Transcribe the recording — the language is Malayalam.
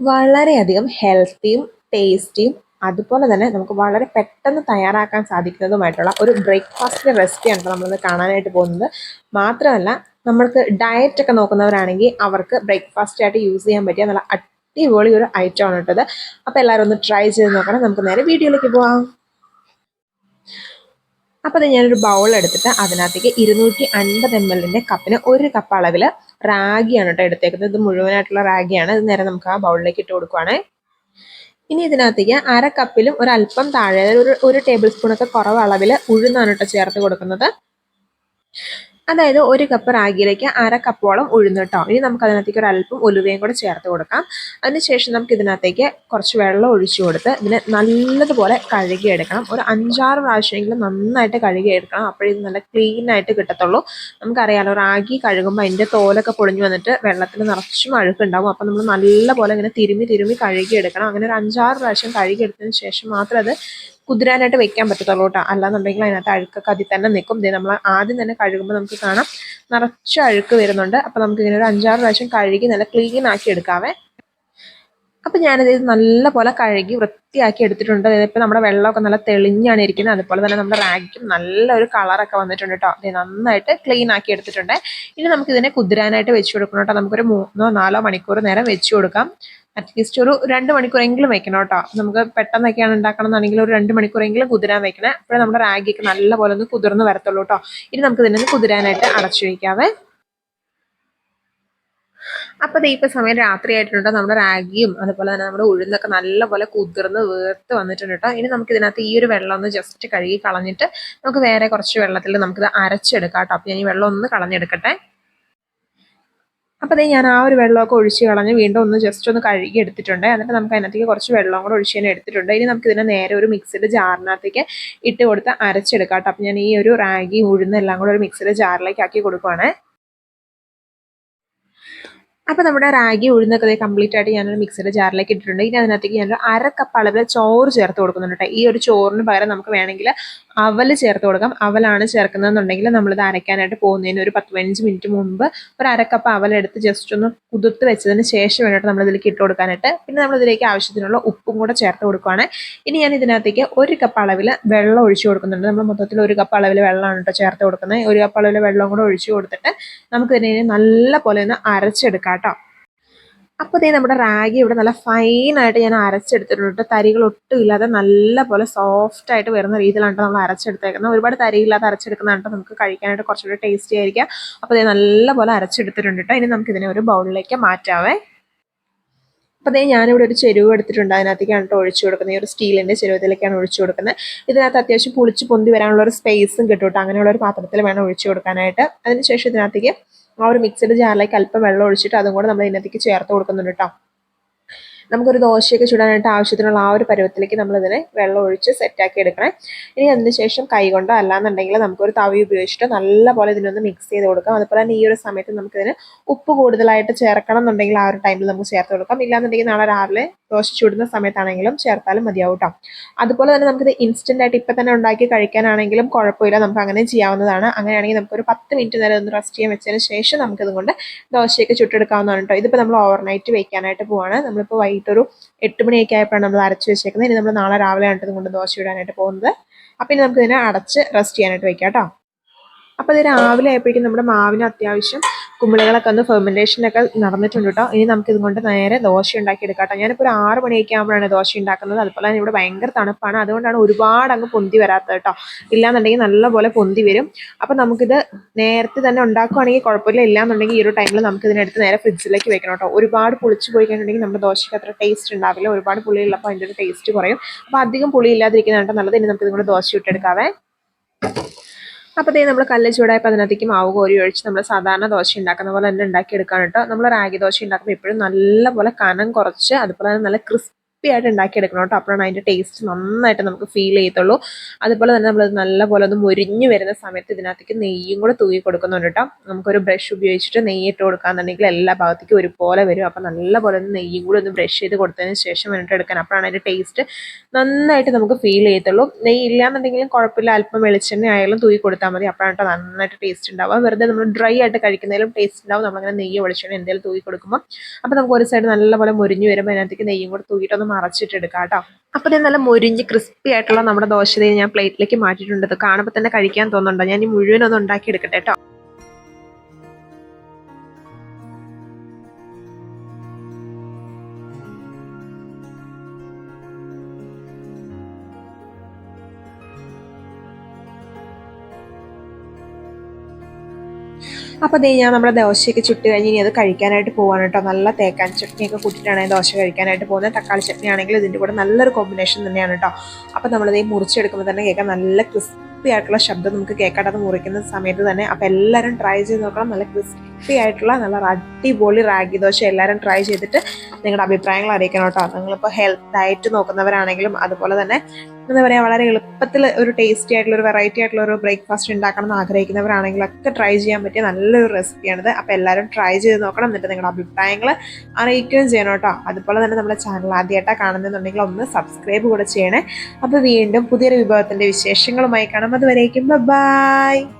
വളരെയധികം ഹെൽത്തിയും ടേസ്റ്റിയും അതുപോലെ തന്നെ നമുക്ക് വളരെ പെട്ടെന്ന് തയ്യാറാക്കാൻ സാധിക്കുന്നതുമായിട്ടുള്ള ഒരു ബ്രേക്ക്ഫാസ്റ്റിന്റെ റെസിപ്പിയാണ് നമ്മളിന്ന് കാണാനായിട്ട് പോകുന്നത്. മാത്രമല്ല നമ്മൾക്ക് ഡയറ്റ് ഒക്കെ നോക്കുന്നവരാണെങ്കിൽ അവർക്ക് ബ്രേക്ക്ഫാസ്റ്റ് ആയിട്ട് യൂസ് ചെയ്യാൻ പറ്റിയ നല്ല അടിപൊളി ഒരു ഐറ്റം ആണ് കേട്ടത് അപ്പോൾ എല്ലാവരും ഒന്ന് ട്രൈ ചെയ്ത് നോക്കണം. നമുക്ക് നേരെ വീഡിയോയിലേക്ക് പോവാം. അപ്പോൾ അത് ഞാനൊരു ബൗൾ എടുത്തിട്ട് അതിനകത്തേക്ക് ഇരുന്നൂറ്റി അൻപത് എം എല്ലിന്റെ കപ്പിന് ഒരു കപ്പ് അളവിൽ റാഗിയാണ് കേട്ടോ എടുത്തേക്കുന്നത്. ഇത് മുഴുവനായിട്ടുള്ള റാഗിയാണ്. ഇത് നേരെ നമുക്ക് ആ ബൗളിലേക്ക് ഇട്ട് കൊടുക്കുവാണേ. ഇനി ഇതിനകത്തേക്ക് അര കപ്പിലും ഒരു അല്പം താഴെ ഒരു ഒരു ടേബിൾ സ്പൂണൊക്കെ കുറവ് അളവിൽ ഉഴുന്നാണ് കേട്ടോ ചേർത്ത് കൊടുക്കുന്നത്. അതായത് ഒരു കപ്പ് റാഗിയിലേക്ക് അര കപ്പോളം ഉഴുന്ന് കേട്ടോ ഇനി നമുക്ക് അതിനകത്തേക്ക് ഒരു അല്പം ഉലുവയും കൂടെ ചേർത്ത് കൊടുക്കാം. അതിനുശേഷം നമുക്ക് ഇതിനകത്തേക്ക് കുറച്ച് വെള്ളം ഒഴിച്ചു കൊടുത്ത് ഇതിനെ നല്ലതുപോലെ കഴുകിയെടുക്കണം. ഒരു അഞ്ചാറ് പ്രാവശ്യമെങ്കിലും നന്നായിട്ട് കഴുകിയെടുക്കണം. അപ്പോഴേ ഇത് നല്ല ക്ലീൻ ആയിട്ട് കിട്ടത്തുള്ളൂ. നമുക്കറിയാലോ റാഗി കഴുകുമ്പോൾ അതിന്റെ തോലൊക്കെ പൊളിഞ്ഞു വന്നിട്ട് വെള്ളത്തിൽ നിറച്ചും അഴുക്കുണ്ടാവും അപ്പം നമ്മൾ നല്ലപോലെ ഇങ്ങനെ തിരുമ്മി തിരുമ്മി കഴുകിയെടുക്കണം. അങ്ങനെ ഒരു അഞ്ചാറ് പ്രാവശ്യം കഴുകിയെടുത്തതിന് ശേഷം മാത്രം അത് കുതിരാനായിട്ട് വെക്കാൻ പറ്റത്തുള്ളൂ കേട്ടോ. അല്ലാന്നുണ്ടെങ്കിൽ അതിനകത്ത് അഴുക്കൊക്കെ അതിൽ തന്നെ നിൽക്കും. നമ്മൾ ആദ്യം തന്നെ കഴുകുമ്പോൾ നമുക്ക് കാണാം നിറച്ച് അഴുക്ക് വരുന്നുണ്ട്. അപ്പോൾ നമുക്ക് ഇങ്ങനെ ഒരു അഞ്ചാറ് പ്രാവശ്യം കഴുകി നല്ല ക്ലീൻ ആക്കി എടുക്കാവേ. അപ്പം ഞാനിത് നല്ല പോലെ കഴുകി വൃത്തിയാക്കി എടുത്തിട്ടുണ്ട്. ഇതിപ്പോൾ നമ്മുടെ വെള്ളമൊക്കെ നല്ല തെളിഞ്ഞാണ് ഇരിക്കുന്നത്. അതുപോലെ തന്നെ നമ്മുടെ റാഗിക്കും നല്ലൊരു കളറൊക്കെ വന്നിട്ടുണ്ട് കേട്ടോ. ഇത് നന്നായിട്ട് ക്ലീൻ ആക്കി എടുത്തിട്ടുണ്ട്. ഇനി നമുക്ക് ഇതിനെ കുതിരാനായിട്ട് വെച്ച് കൊടുക്കണം കേട്ടോ. നമുക്കൊരു മൂന്നോ നാലോ മണിക്കൂർ നേരം വെച്ച് കൊടുക്കാം. അറ്റ്ലീസ്റ്റ് ഒരു രണ്ട് മണിക്കൂറെങ്കിലും വെക്കണം കേട്ടോ. നമുക്ക് പെട്ടെന്നൊക്കെയാണ് ഉണ്ടാക്കണം എന്നുണ്ടെങ്കിൽ ഒരു രണ്ട് മണിക്കൂറെങ്കിലും കുതിരാൻ വെക്കണേ. അപ്പോഴേ നമ്മുടെ റാഗിയൊക്കെ നല്ല പോലെ ഒന്ന് കുതിർന്ന് വരത്തുള്ളൂ കേട്ടോ. ഇനി നമുക്ക് ഇതിനെ കുതിരാനായിട്ട് അടച്ചു വയ്ക്കാവേ. അപ്പോൾ ഇപ്പോൾ സമയം രാത്രി ആയിട്ടുണ്ട് നമ്മുടെ റാഗിയും അതുപോലെ തന്നെ നമ്മുടെ ഉഴുന്നൊക്കെ നല്ലപോലെ കുതിർന്ന് വീർത്ത് വന്നിട്ടുണ്ട് കേട്ടോ. ഇനി നമുക്ക് ഇതിനകത്ത് ഈ ഒരു വെള്ളം ഒന്ന് ജസ്റ്റ് കഴുകി കളഞ്ഞിട്ട് നമുക്ക് വേറെ കുറച്ച് വെള്ളത്തിൽ നമുക്കിത് അരച്ചെടുക്കാം കേട്ടോ. അപ്പോൾ ഞാൻ ഈ വെള്ളം ഒന്ന് കളഞ്ഞെടുക്കട്ടെ. അപ്പോൾ അതേ ഞാൻ ആ ഒരു വെള്ളമൊക്കെ ഒഴിച്ച് കളഞ്ഞ് വീണ്ടും ഒന്ന് ജസ്റ്റ് ഒന്ന് കഴുകി എടുത്തിട്ടുണ്ട്. എന്നിട്ട് നമുക്ക് അതിനകത്തേക്ക് കുറച്ച് വെള്ളം കൂടെ ഒഴിച്ച് തന്നെ എടുത്തിട്ടുണ്ട്. ഇനി നമുക്ക് ഇതിനെ നേരെ ഒരു മിക്സിയുടെ ജാറിനകത്തേക്ക് ഇട്ട് കൊടുത്ത് അരച്ചെടുക്കാം കേട്ടോ. അപ്പം ഞാൻ ഈ ഒരു റാഗി ഉഴുന്ന് എല്ലാം കൂടെ ഒരു മിക്സിയുടെ ജാറിലേക്ക് ആക്കി കൊടുക്കുവാണ്. അപ്പോൾ നമ്മുടെ റാഗി ഉഴുന്നൊക്കെ കംപ്ലീറ്റ് ആയിട്ട് ഞാനൊരു മിക്സിയുടെ ജാറിലേക്ക് ഇട്ടിട്ടുണ്ട്. ഇനി അതിനകത്തേക്ക് ഞാനൊരു അര കപ്പ് അളവിൽ ചോറ് ചേർത്ത് കൊടുക്കുന്നുണ്ട് ഈ ഒരു ചോറിന് പകരം നമുക്ക് വേണമെങ്കിൽ അവൽ ചേർത്ത് കൊടുക്കാം. അവലാണ് ചേർക്കുന്നതെന്നുണ്ടെങ്കിൽ നമ്മളിത് അരയ്ക്കാനായിട്ട് പോകുന്നതിന് ഒരു പത്ത് പതിനഞ്ച് മിനിറ്റ് മുമ്പ് ഒരു അരക്കപ്പ് അവലെടുത്ത് ജസ്റ്റ് ഒന്ന് കുതിർത്ത് വെച്ചതിന് ശേഷം വേണ്ടിയിട്ട് നമ്മളിതിലേക്ക് ഇട്ട് കൊടുക്കാനായിട്ട് പിന്നെ നമ്മളിതിലേക്ക് ആവശ്യത്തിനുള്ള ഉപ്പും കൂടെ ചേർത്ത് കൊടുക്കുകയാണ് ഇനി ഞാൻ ഇതിനകത്തേക്ക് ഒരു കപ്പ് അളവിൽ വെള്ളം ഒഴിച്ചു കൊടുക്കുന്നുണ്ട്. നമ്മൾ മൊത്തത്തിൽ ഒരു കപ്പ് അളവിൽ വെള്ളമാണ് കേട്ടോ ചേർത്ത് കൊടുക്കുന്നത്. ഒരു കപ്പ് അളവിൽ വെള്ളം കൂടെ ഒഴിച്ചു കൊടുത്തിട്ട് നമുക്ക് ഇതിനെ നല്ല പോലെ ഒന്ന് അരച്ചെടുക്കാം കേട്ടോ. അപ്പോൾ ദേ നമ്മുടെ റാഗി ഇവിടെ നല്ല ഫൈനായിട്ട് ഞാൻ അരച്ചെടുത്തിട്ടുണ്ട് തരികൾ ഒട്ടും ഇല്ലാതെ നല്ല പോലെ സോഫ്റ്റ് ആയിട്ട് വരുന്ന രീതിയിലാണ് നമ്മൾ അരച്ചെടുത്തേക്കുന്നത്. ഒരുപാട് തരിയില്ലാതെ അരച്ചെടുക്കുന്നതാണ് നമുക്ക് കഴിക്കാനായിട്ട് കുറച്ചുകൂടി ടേസ്റ്റി ആയിരിക്കാം. അപ്പോൾ ഇതേ നല്ല പോലെ അരച്ചെടുത്തിട്ടുണ്ട് കേട്ടോ ഇനി നമുക്കിതിനെ ഒരു ബൗളിലേക്ക് മാറ്റാവേ. അപ്പോൾ അതേ ഞാനിവിടെ ഒരു ചെരുവ് എടുത്തിട്ടുണ്ട്. അതിനകത്തേക്കാണ് കേട്ടോ ഒഴിച്ചു കൊടുക്കുന്നത്. ഈ ഒരു സ്റ്റീലിന്റെ ചെരുവത്തിലേക്കാണ് ഒഴിച്ചു കൊടുക്കുന്നത്. ഇതിനകത്ത് അത്യാവശ്യം പുളിച്ച് പൊന്തി വരാനുള്ള ഒരു സ്പേസും കിട്ടും കേട്ടോ അങ്ങനെയുള്ള ഒരു പാത്രത്തിൽ വേണം ഒഴിച്ചു കൊടുക്കാനായിട്ട്. അതിനുശേഷം ഇതിനകത്തേക്ക് ആ ഒരു മിക്സഡ് ജാറിലേക്ക് അല്പം വെള്ളം ഒഴിച്ചിട്ട് അതും കൂടെ നമ്മൾ ഇതിനകത്തേക്ക് ചേർത്ത് കൊടുക്കുന്നുണ്ട് കേട്ടോ നമുക്കൊരു ദോശയൊക്കെ ചുടാനായിട്ട് ആവശ്യത്തിനുള്ള ആ ഒരു പരുവത്തിലേക്ക് നമ്മളിതിനെ വെള്ളം ഒഴിച്ച് സെറ്റാക്കി എടുക്കണേ. ഇനി അതിനുശേഷം കൈകൊണ്ടോ അല്ലാന്നുണ്ടെങ്കിൽ നമുക്കൊരു തവി ഉപയോഗിച്ചിട്ട് നല്ലപോലെ ഇതിനൊന്ന് മിക്സ് ചെയ്ത് കൊടുക്കാം. അതുപോലെ തന്നെ ഈ ഒരു സമയത്ത് നമുക്കിതിന് ഉപ്പ് കൂടുതലായിട്ട് ചേർക്കണം എന്നുണ്ടെങ്കിൽ ആ ഒരു ടൈമിൽ നമുക്ക് ചേർത്ത് കൊടുക്കാം. ഇല്ലാന്നുണ്ടെങ്കിൽ നാളെ രാവിലെ ദോശ ചുടുന്ന സമയത്താണെങ്കിലും ചേർത്താലും മതിയാവും കേട്ടോ അതുപോലെ തന്നെ നമുക്കിത് ഇൻസ്റ്റന്റ് ആയിട്ട് ഇപ്പം തന്നെ ഉണ്ടാക്കി കഴിക്കാനാണെങ്കിലും കുഴപ്പമില്ല. നമുക്ക് അങ്ങനെ ചെയ്യാവുന്നതാണ്. അങ്ങനെയാണെങ്കിൽ നമുക്കൊരു പത്ത് മിനിറ്റ് നേരം ഒന്ന് റെസ്റ്റ് ചെയ്യാൻ വെച്ചതിന് ശേഷം നമുക്കിതും കൊണ്ട് ദോശയൊക്കെ ചുട്ടെടുക്കാവുന്നതാണ് കേട്ടോ ഇതിപ്പോൾ നമ്മൾ ഓവർനൈറ്റ് വെക്കാനായിട്ട് പോവാണ്. നമ്മളിപ്പോൾ വൈകിട്ടൊരു എട്ട് മണിയൊക്കെ ആയപ്പോഴാണ് നമ്മൾ അരച്ച് വെച്ചേക്കുന്നത്. ഇനി നമ്മൾ നാളെ രാവിലെ ആണ് കൊണ്ട് ദോശ ഇടാനായിട്ട് പോകുന്നത്. അപ്പം ഇനി നമുക്കിതിനെ അടച്ച് റെസ്റ്റ് ചെയ്യാനായിട്ട് വെക്കാം കേട്ടോ അപ്പോൾ ഇത് രാവിലെ ആയപ്പോഴേക്കും നമ്മുടെ മാവിന് അത്യാവശ്യം കുമ്പിളികളൊക്കെ ഒന്ന് ഫെർമെന്റേഷനൊക്കെ നടന്നിട്ടുണ്ട് കേട്ടോ ഇനി നമുക്ക് ഇതുകൊണ്ട് നേരെ ദോശ ഉണ്ടാക്കി എടുക്കാം കേട്ടോ ഞാനിപ്പോൾ ഒരു ആറ് മണിയൊക്കെ ആകുമ്പോഴാണ് ദോശ ഉണ്ടാക്കുന്നത്. അതുപോലെ തന്നെ ഇവിടെ ഭയങ്കര തണുപ്പാണ്. അതുകൊണ്ടാണ് ഒരുപാട് അങ്ങ് പൊന്തി വരാത്തത് കേട്ടോ ഇല്ലാന്നുണ്ടെങ്കിൽ നല്ലപോലെ പൊന്തി വരും. അപ്പോൾ നമുക്കിത് നേരത്തെ തന്നെ ഉണ്ടാക്കുകയാണെങ്കിൽ കുഴപ്പമില്ല. ഇല്ലാന്നുണ്ടെങ്കിൽ ഈ ഒരു ടൈമിൽ നമുക്ക് ഇതിനെടുത്ത് നേരെ ഫ്രിഡ്ജിലേക്ക് വെക്കണം കേട്ടോ ഒരുപാട് പുളിച്ച് പോയി കഴിഞ്ഞിട്ടുണ്ടെങ്കിൽ നമ്മുടെ ദോശയ്ക്ക് അത്ര ടേസ്റ്റ് ഉണ്ടാവില്ല. ഒരുപാട് പുളിയുള്ളപ്പോൾ അതിന്റെ ഒരു ടേസ്റ്റ് കുറയും. അപ്പോൾ അധികം പുളി ഇല്ലാതിരിക്കുന്നതാണ് നല്ലത്. ഇനി നമുക്ക് ഇതുകൊണ്ട് ദോശ ഇട്ടെടുക്കാവേ അപ്പോൾ ഇതേ നമ്മൾ കല്ല് ചൂടായപ്പോൾ അതിനകത്തേക്ക് മാവ് കോരി ഒഴിച്ച് നമ്മൾ സാധാരണ ദോശ ഉണ്ടാക്കുന്ന പോലെ തന്നെ ഉണ്ടാക്കിയെടുക്കാൻ കേട്ടോ നമ്മൾ റാഗി ദോശ ഉണ്ടാക്കുമ്പോൾ എപ്പോഴും നല്ലപോലെ കനം കുറച്ച് അതുപോലെ തന്നെ നല്ല ക്രിസ്പി ആയിട്ട് ഉണ്ടാക്കിയെടുക്കണം കേട്ടോ. അപ്പോഴാണ് അതിന്റെ ടേസ്റ്റ് നന്നായിട്ട് നമുക്ക് ഫീൽ ചെയ്യത്തുള്ളൂ. അതുപോലെ തന്നെ നമ്മൾ നല്ലപോലെ ഒന്ന് മുരിഞ്ഞു വരുന്ന സമയത്ത് ഇതിനകത്തേക്ക് നെയ്യും കൂടെ തൂക്കി കൊടുക്കുന്നുണ്ട് കേട്ടോ. നമുക്കൊരു ബ്രഷ് ഉപയോഗിച്ചിട്ട് നെയ്യ് ഇട്ട് കൊടുക്കാന്നുണ്ടെങ്കിൽ എല്ലാ ഭാഗത്തേക്കും ഒരുപോലെ വരും. അപ്പം നല്ലപോലെ ഒന്ന് നെയ്യും കൂടെ ഒന്ന് ബ്രഷ് ചെയ്ത് കൊടുത്തതിന് ശേഷം വേണ്ടിട്ട് എടുക്കാൻ. അപ്പോഴാണ് അതിന്റെ ടേസ്റ്റ് നന്നായിട്ട് നമുക്ക് ഫീൽ ചെയ്യത്തുള്ളൂ. നെയ്യ് ഇല്ലാന്നുണ്ടെങ്കിലും കുഴപ്പമില്ല. അല്പം വെളിച്ചെണ്ണ ആയാലും തൂക്കി കൊടുത്താൽ മതി. അപ്പോഴാണ് നന്നായിട്ട് ടേസ്റ്റ് ഉണ്ടാവുക. വെറുതെ നമ്മൾ ഡ്രൈ ആയിട്ട് കഴിക്കുന്നതിലും ടേസ്റ്റ് ഉണ്ടാവും. നമ്മളങ്ങനെ നെയ്യ് വെളിച്ചെണ്ണ എന്തെങ്കിലും തൂക്കി കൊടുക്കുമ്പോൾ അപ്പോൾ നമുക്ക് ഒരു സൈഡ് നല്ലപോലെ മുരിഞ്ഞ് വരുമ്പോൾ അതിനകത്തേക്ക് നെയ്യും കൂടെ തൂക്കിയിട്ടൊന്ന് മറച്ചിട്ടെടുക്കാം കേട്ടോ അപ്പോൾ ഇത് നല്ല മുരിഞ്ഞ് ക്രിസ്പി ആയിട്ടുള്ള നമ്മുടെ ദോശ ഞാൻ പ്ലേറ്റിലേക്ക് മാറ്റിയിട്ടുണ്ട്. ഇത് കാണുമ്പോൾ തന്നെ കഴിക്കാൻ തോന്നുന്നുണ്ടോ? ഞാൻ ഈ മുഴുവനൊന്ന് ഉണ്ടാക്കി എടുക്കട്ടെ കേട്ടോ അപ്പോൾ ദേ ഞാൻ നമ്മുടെ ദോശയൊക്കെ ചുട്ട് കഴിഞ്ഞ് ഇനി അത് കഴിക്കാനായിട്ട് പോവാണ് കേട്ടോ. നല്ല തേക്കാൻ ചട്നിയൊക്കെ കൂട്ടിയിട്ടാണ് ദോശ കഴിക്കാനായിട്ട് പോകുന്നത്. തക്കാളി ചട്നി ആണെങ്കിൽ ഇതിന്റെ കൂടെ നല്ലൊരു കോമ്പിനേഷൻ തന്നെയാണ് കേട്ടോ. അപ്പോൾ നമ്മളിത് മുറിച്ചെടുക്കുമ്പോൾ തന്നെ കേൾക്കാൻ നല്ല ക്രിസ്പി ആയിട്ടുള്ള ശബ്ദം നമുക്ക് കേൾക്കാട്ടത് മുറിക്കുന്ന സമയത്ത് തന്നെ. അപ്പോൾ എല്ലാവരും ട്രൈ ചെയ്ത് നോക്കണം. നല്ല ക്രിസ്പി ആയിട്ടുള്ള നല്ല അടിപൊളി റാഗി ദോശ എല്ലാവരും ട്രൈ ചെയ്തിട്ട് നിങ്ങളുടെ അഭിപ്രായങ്ങൾ അറിയിക്കണം കേട്ടോ. നിങ്ങളിപ്പോൾ ഹെൽത്ത് ഡയറ്റ് നോക്കുന്നവരാണെങ്കിലും അതുപോലെ തന്നെ എന്താ പറയുക വളരെ എളുപ്പത്തിൽ ഒരു ടേസ്റ്റി ആയിട്ടുള്ള ഒരു വെറൈറ്റി ആയിട്ടുള്ള ഒരു ബ്രേക്ക്ഫാസ്റ്റ് ഉണ്ടാക്കണം എന്ന് ആഗ്രഹിക്കുന്നവരാണെങ്കിലൊക്കെ ട്രൈ ചെയ്യാൻ പറ്റിയ നല്ലൊരു റെസിപ്പിയാണിത് അപ്പോൾ എല്ലാവരും ട്രൈ ചെയ്ത് നോക്കണം എന്നിട്ട് നിങ്ങളുടെ അഭിപ്രായങ്ങൾ അറിയിക്കുകയും ചെയ്യണം കേട്ടോ. അതുപോലെ തന്നെ നമ്മുടെ ചാനൽ ആദ്യമായിട്ടാണ് കാണുന്നുണ്ടെങ്കിൽ ഒന്ന് സബ്സ്ക്രൈബ് കൂടെ ചെയ്യണേ. അപ്പോൾ വീണ്ടും പുതിയൊരു വിഭവത്തിന്റെ വിശേഷങ്ങളുമായി കാണാം. അതുവരേക്കും ബൈ